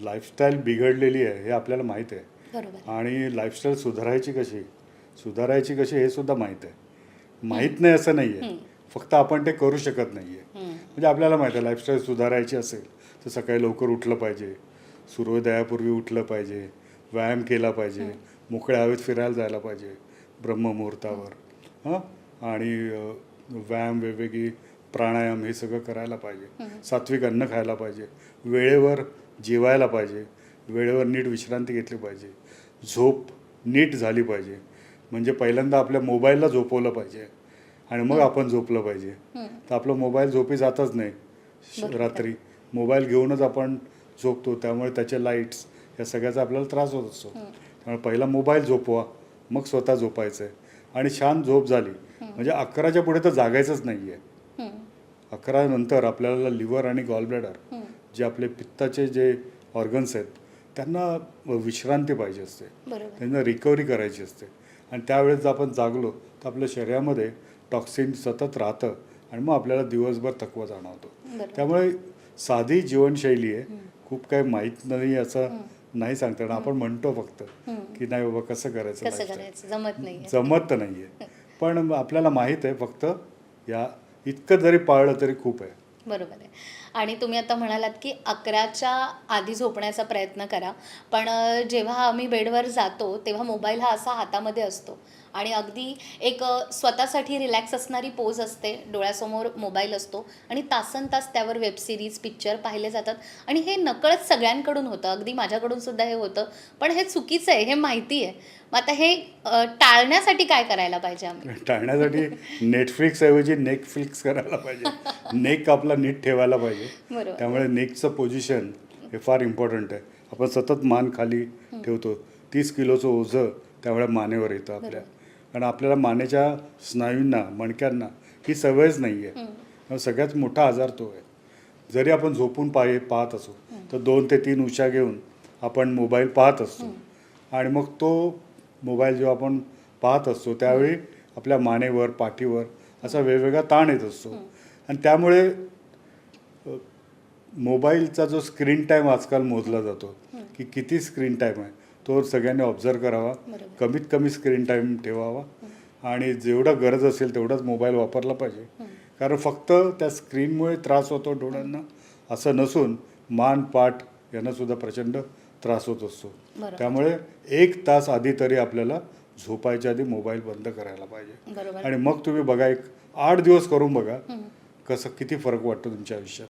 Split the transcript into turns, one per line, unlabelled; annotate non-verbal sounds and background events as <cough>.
Lifestyle बिघडलेली आहे हे आपल्याला माहीत आहे. आणि लाईफस्टाईल सुधारायची कशी? सुधारायची कशी हे सुद्धा माहीत आहे. माहीत नाही असं नाही आहे फक्त आपण ते करू शकत नाही आहे. म्हणजे आपल्याला माहिती आहे लाईफस्टाईल सुधारायची असेल तर सकाळी लवकर उठलं पाहिजे. सूर्योदयापूर्वी उठलं पाहिजे. व्यायाम केला पाहिजे. मोकळ्या हवेत फिरायला जायला पाहिजे. ब्रह्ममुहूर्तावर. हां? आणि व्यायाम वेगवेगळी प्राणायाम हे सगळं करायला पाहिजे. सात्विक अन्न खायला पाहिजे. वेळेवर जेवायला पाहिजे. वेळेवर नीट विश्रांती घेतली पाहिजे. झोप नीट झाली पाहिजे. म्हणजे पहिल्यांदा आपल्या मोबाईलला झोपवलं पाहिजे. आणि मग आपण झोपलं पाहिजे. तर आपलं मोबाईल झोपी जातच नाही. रात्री. मोबाईल घेऊनच आपण झोपतो. त्यामुळे त्याचे लाईट्स या सगळ्याचा आपल्याला त्रास होत असतो. त्यामुळे पहिला मोबाईल झोपवा. मग स्वतः झोपायचं आहे आणि छान झोप झाली. म्हणजे अकराच्या पुढे तर जागायचंच नाही आहे. अकरा नंतर आपल्याला लिव्हर आणि गॉलब्लॅडर. जे आपले पित्ताचे जे ऑर्गन्स आहेत त्यांना विश्रांती पाहिजे असते. त्यांना रिकव्हरी करायची असते. आणि त्यावेळेस जर आपण जागलो तर आपल्या शरीरामध्ये टॉक्सिन सतत राहतं आणि मग आपल्याला दिवसभर थकवा जाणवतो. त्यामुळे साधी जीवनशैली आहे. खूप काही माहीत नाही असं नाही सांगता येणार. आपण म्हणतो फक्त की नाही बाबा कसं करायचं
जमत नाहीये.
जमत नाही आहे पण आपल्याला माहीत आहे फक्त या इतकं जरी पाळलं तरी खूप आहे.
बरोबर आहे. आणि तुम्ही आता म्हणालात की अकराच्या आधी झोपण्याचा प्रयत्न करा. पण जेव्हा आम्ही बेडवर जातो तेव्हा मोबाईल हा असा हातामध्ये असतो. आणि अगदी एक स्वतःसाठी रिलॅक्स असणारी पोज असते. डोळ्यासमोर मोबाईल असतो. आणि तासन तास त्यावर वेब सिरीज पिक्चर पाहिले जातात. आणि हे नकळत सगळ्यांकडून होतं. अगदी माझ्याकडून सुद्धा हे होतं. पण हे चुकीचं आहे. हे माहिती आहे. मग आता हे टाळण्यासाठी काय करायला पाहिजे आम्ही?
टाळण्यासाठी नेटफ्लिक्स ऐवजी नेकफ्लिक्स करायला पाहिजे. <laughs> नेक आपला नीट ठेवायला पाहिजे.
बरोबर.
त्यामुळे नेकचं पोझिशन हे फार इम्पॉर्टंट आहे. आपण सतत मान खाली ठेवतो. तीस किलोचं ओझं त्यावेळेला मानेवर येतं आपल्या. कारण आपल्याला मानेच्या स्नायूंना मणक्यांना ही सवयच नाही आहे सगळ्यात मोठा आजार तो आहे. जरी आपण झोपून पाहि पाहत असू तर दोन ते तीन उशा घेऊन आपण मोबाईल पाहत असतो. आणि मग तो मोबाईल जेव्हा आपण पाहत असतो त्यावेळी आपल्या मानेवर पाठीवर असा वेगवेगळा ताण येत असतो. आणि त्यामुळे मोबाईलचा जो स्क्रीन टाईम आजकाल मोजला जातो की किती स्क्रीन टाईम आहे तो सगळ्यांनी ऑब्झर्व करावा. कमीत कमी स्क्रीन टाईम ठेवावा. आणि जेवढं गरज असेल तेवढाच मोबाईल वापरला पाहिजे. कारण फक्त त्या स्क्रीनमुळे त्रास होतो डोळ्यांना असं नसून मान पाठ यांना सुद्धा प्रचंड त्रास होत असतो. त्यामुळे एक तास आधी तरी आपल्याला झोपायच्या आधी मोबाईल बंद करायला पाहिजे. आणि मग तुम्ही बघा एक आठ दिवस करून बघा कसं किती फरक वाटतो तुमच्या आयुष्यात?